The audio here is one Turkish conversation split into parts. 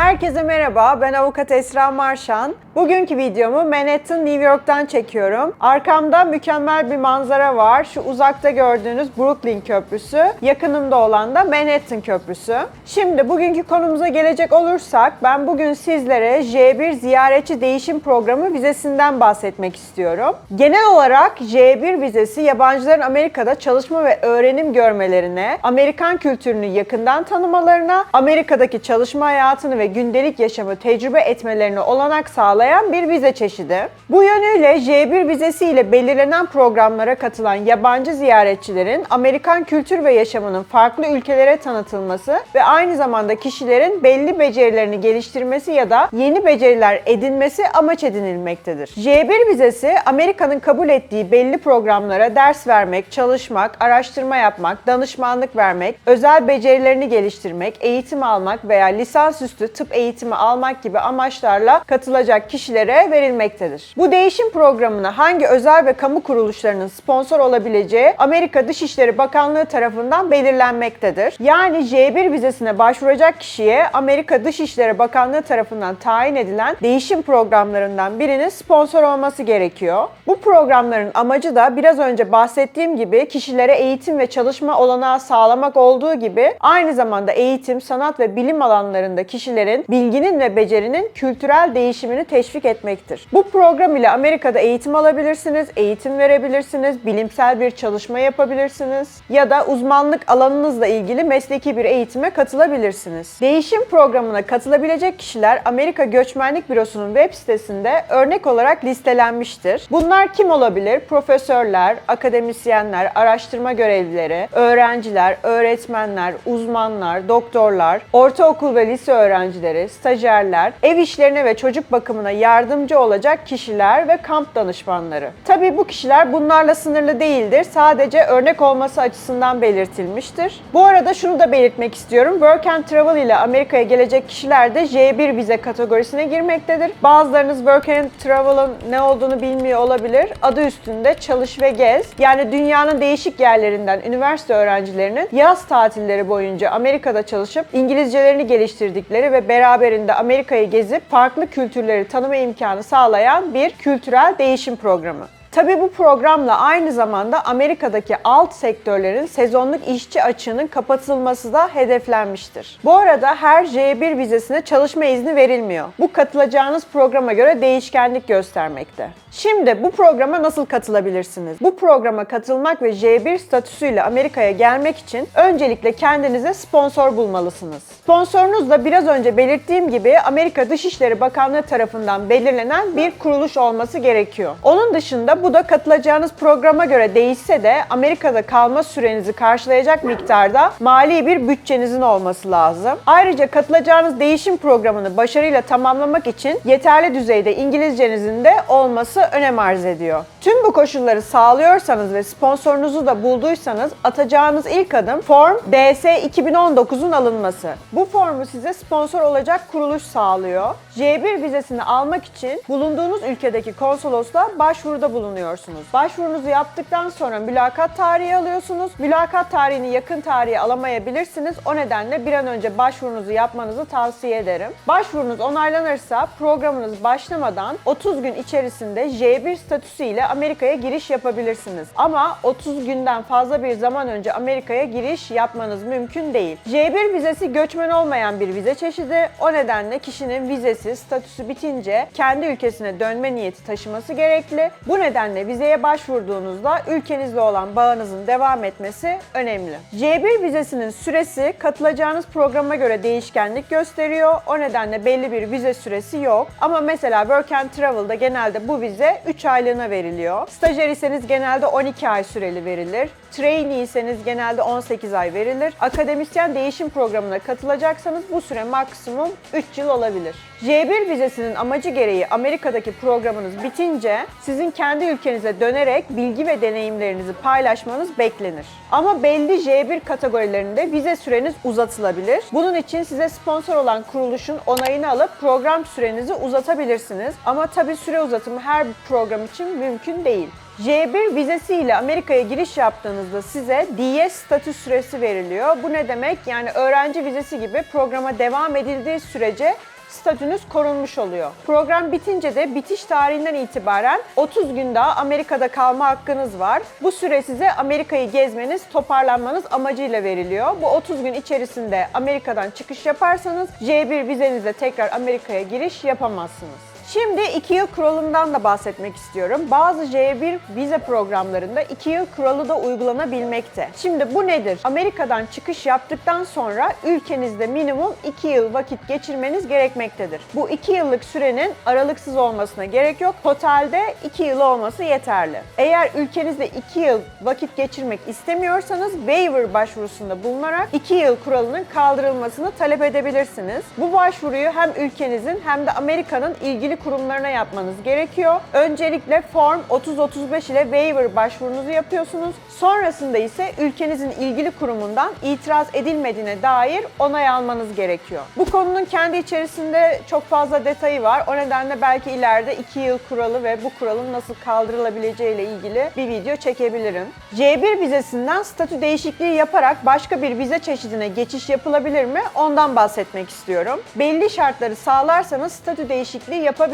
Herkese merhaba, ben avukat Esra Marşan. Bugünkü videomu Manhattan, New York'tan çekiyorum. Arkamda mükemmel bir manzara var. Şu uzakta gördüğünüz Brooklyn Köprüsü, yakınımda olan da Manhattan Köprüsü. Şimdi bugünkü konumuza gelecek olursak, ben bugün sizlere J1 Ziyaretçi Değişim Programı vizesinden bahsetmek istiyorum. Genel olarak J1 vizesi yabancıların Amerika'da çalışma ve öğrenim görmelerine, Amerikan kültürünü yakından tanımalarına, Amerika'daki çalışma hayatını ve gündelik yaşamı tecrübe etmelerine olanak sağlayan bir vize çeşidi. Bu yönüyle J1 vizesi ile belirlenen programlara katılan yabancı ziyaretçilerin Amerikan kültür ve yaşamının farklı ülkelere tanıtılması ve aynı zamanda kişilerin belli becerilerini geliştirmesi ya da yeni beceriler edinmesi amaç edinilmektedir. J1 vizesi Amerika'nın kabul ettiği belli programlara ders vermek, çalışmak, araştırma yapmak, danışmanlık vermek, özel becerilerini geliştirmek, eğitim almak veya lisansüstü tıp eğitimi almak gibi amaçlarla katılacak kişilere verilmektedir. Bu değişim programına hangi özel ve kamu kuruluşlarının sponsor olabileceği Amerika Dışişleri Bakanlığı tarafından belirlenmektedir. Yani J1 vizesine başvuracak kişiye Amerika Dışişleri Bakanlığı tarafından tayin edilen değişim programlarından birinin sponsor olması gerekiyor. Bu programların amacı da biraz önce bahsettiğim gibi kişilere eğitim ve çalışma olanağı sağlamak olduğu gibi aynı zamanda eğitim, sanat ve bilim alanlarında kişilerin bilginin ve becerinin kültürel değişimini teşvik etmektir. Bu program ile Amerika'da eğitim alabilirsiniz, eğitim verebilirsiniz, bilimsel bir çalışma yapabilirsiniz ya da uzmanlık alanınızla ilgili mesleki bir eğitime katılabilirsiniz. Değişim programına katılabilecek kişiler Amerika Göçmenlik Bürosu'nun web sitesinde örnek olarak listelenmiştir. Bunlar kim olabilir? Profesörler, akademisyenler, araştırma görevlileri, öğrenciler, öğretmenler, uzmanlar, doktorlar, ortaokul ve lise öğrencileri, stajyerler, ev işlerine ve çocuk bakımına yardımcı olacak kişiler ve kamp danışmanları. Tabii bu kişiler bunlarla sınırlı değildir. Sadece örnek olması açısından belirtilmiştir. Bu arada şunu da belirtmek istiyorum. Work and Travel ile Amerika'ya gelecek kişiler de J1 vize kategorisine girmektedir. Bazılarınız Work and Travel'ın ne olduğunu bilmiyor olabilir. Adı üstünde çalış ve gez. Yani dünyanın değişik yerlerinden üniversite öğrencilerinin yaz tatilleri boyunca Amerika'da çalışıp İngilizcelerini geliştirdikleri ve beraberinde Amerika'yı gezip farklı kültürleri tanıma imkanı sağlayan bir kültürel değişim programı. Tabii bu programla aynı zamanda Amerika'daki alt sektörlerin sezonluk işçi açığının kapatılması da hedeflenmiştir. Bu arada her J1 vizesine çalışma izni verilmiyor. Bu katılacağınız programa göre değişkenlik göstermekte. Şimdi bu programa nasıl katılabilirsiniz? Bu programa katılmak ve J1 statüsüyle Amerika'ya gelmek için öncelikle kendinize sponsor bulmalısınız. Sponsorunuz da biraz önce belirttiğim gibi Amerika Dışişleri Bakanlığı tarafından belirlenen bir kuruluş olması gerekiyor. Onun dışında bu da katılacağınız programa göre değişse de Amerika'da kalma sürenizi karşılayacak miktarda mali bir bütçenizin olması lazım. Ayrıca katılacağınız değişim programını başarıyla tamamlamak için yeterli düzeyde İngilizcenizin de olması önem arz ediyor. Tüm bu koşulları sağlıyorsanız ve sponsorunuzu da bulduysanız atacağınız ilk adım Form DS 2019'un alınması. Bu formu size sponsor olacak kuruluş sağlıyor. J1 vizesini almak için bulunduğunuz ülkedeki konsolosluğa başvuruda bulunuyorsunuz. Başvurunuzu yaptıktan sonra mülakat tarihi alıyorsunuz. Mülakat tarihini yakın tarihe alamayabilirsiniz. O nedenle bir an önce başvurunuzu yapmanızı tavsiye ederim. Başvurunuz onaylanırsa programınız başlamadan 30 gün içerisinde J1 statüsü ile Amerika'ya giriş yapabilirsiniz. Ama 30 günden fazla bir zaman önce Amerika'ya giriş yapmanız mümkün değil. J1 vizesi göçmen olmayan bir vize çeşidi. O nedenle kişinin vizesi, statüsü bitince kendi ülkesine dönme niyeti taşıması gerekli. Bu nedenle vizeye başvurduğunuzda ülkenizle olan bağınızın devam etmesi önemli. J1 vizesinin süresi katılacağınız programa göre değişkenlik gösteriyor. O nedenle belli bir vize süresi yok. Ama mesela Work and Travel'da genelde bu vize 3 aylığına veriliyor. Stajyer iseniz genelde 12 ay süreli verilir. Trainee iseniz genelde 18 ay verilir. Akademisyen değişim programına katılacaksanız bu süre maksimum 3 yıl olabilir. J1 vizesinin amacı gereği Amerika'daki programınız bitince sizin kendi ülkenize dönerek bilgi ve deneyimlerinizi paylaşmanız beklenir. Ama belli J1 kategorilerinde vize süreniz uzatılabilir. Bunun için size sponsor olan kuruluşun onayını alıp program sürenizi uzatabilirsiniz. Ama tabii süre uzatımı her program için mümkün değil. J1 vizesiyle Amerika'ya giriş yaptığınızda size DS statü süresi veriliyor. Bu ne demek? Yani öğrenci vizesi gibi programa devam edildiği sürece statünüz korunmuş oluyor. Program bitince de bitiş tarihinden itibaren 30 gün daha Amerika'da kalma hakkınız var. Bu süre size Amerika'yı gezmeniz, toparlanmanız amacıyla veriliyor. Bu 30 gün içerisinde Amerika'dan çıkış yaparsanız J1 vizenizle tekrar Amerika'ya giriş yapamazsınız. Şimdi 2 yıl kuralından da bahsetmek istiyorum. Bazı J1 vize programlarında 2 yıl kuralı da uygulanabilmekte. Şimdi bu nedir? Amerika'dan çıkış yaptıktan sonra ülkenizde minimum 2 yıl vakit geçirmeniz gerekmektedir. Bu 2 yıllık sürenin aralıksız olmasına gerek yok. Totalde 2 yıl olması yeterli. Eğer ülkenizde 2 yıl vakit geçirmek istemiyorsanız waiver başvurusunda bulunarak 2 yıl kuralının kaldırılmasını talep edebilirsiniz. Bu başvuruyu hem ülkenizin hem de Amerika'nın ilgili kurumlarına yapmanız gerekiyor. Öncelikle Form 3035 ile waiver başvurunuzu yapıyorsunuz. Sonrasında ise ülkenizin ilgili kurumundan itiraz edilmediğine dair onay almanız gerekiyor. Bu konunun kendi içerisinde çok fazla detayı var. O nedenle belki ileride 2 yıl kuralı ve bu kuralın nasıl kaldırılabileceği ile ilgili bir video çekebilirim. C1 vizesinden statü değişikliği yaparak başka bir vize çeşidine geçiş yapılabilir mi? Ondan bahsetmek istiyorum. Belli şartları sağlarsanız statü değişikliği yapabilirsiniz.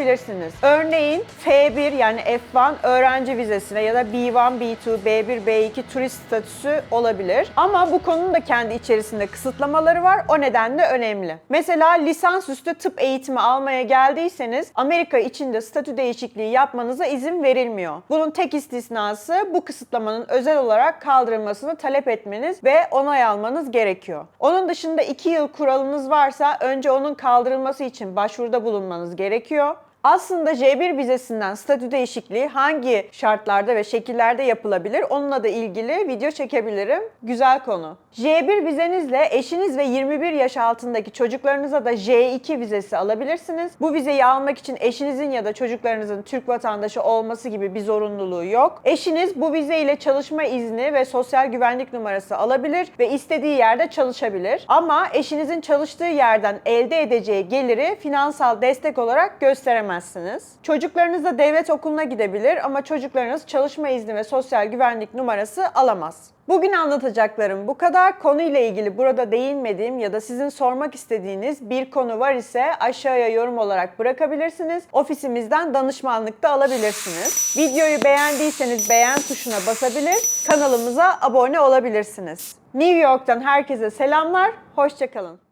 Örneğin F1 yani F1 öğrenci vizesine ya da B1, B2, B1, B2 turist statüsü olabilir. Ama bu konunun da kendi içerisinde kısıtlamaları var. O nedenle önemli. Mesela lisansüstü tıp eğitimi almaya geldiyseniz Amerika içinde statü değişikliği yapmanıza izin verilmiyor. Bunun tek istisnası bu kısıtlamanın özel olarak kaldırılmasını talep etmeniz ve onay almanız gerekiyor. Onun dışında 2 yıl kuralınız varsa önce onun kaldırılması için başvuruda bulunmanız gerekiyor. Aslında J1 vizesinden statü değişikliği hangi şartlarda ve şekillerde yapılabilir onunla da ilgili video çekebilirim. Güzel konu. J1 vizenizle eşiniz ve 21 yaş altındaki çocuklarınıza da J2 vizesi alabilirsiniz. Bu vizeyi almak için eşinizin ya da çocuklarınızın Türk vatandaşı olması gibi bir zorunluluğu yok. Eşiniz bu vize ile çalışma izni ve sosyal güvenlik numarası alabilir ve istediği yerde çalışabilir. Ama eşinizin çalıştığı yerden elde edeceği geliri finansal destek olarak gösteremez gidemezsiniz. Çocuklarınız da devlet okuluna gidebilir ama çocuklarınız çalışma izni ve sosyal güvenlik numarası alamaz. Bugün anlatacaklarım bu kadar. Konuyla ilgili burada değinmediğim ya da sizin sormak istediğiniz bir konu var ise aşağıya yorum olarak bırakabilirsiniz. Ofisimizden danışmanlık da alabilirsiniz. Videoyu beğendiyseniz beğen tuşuna basabilir, kanalımıza abone olabilirsiniz. New York'tan herkese selamlar, hoşçakalın.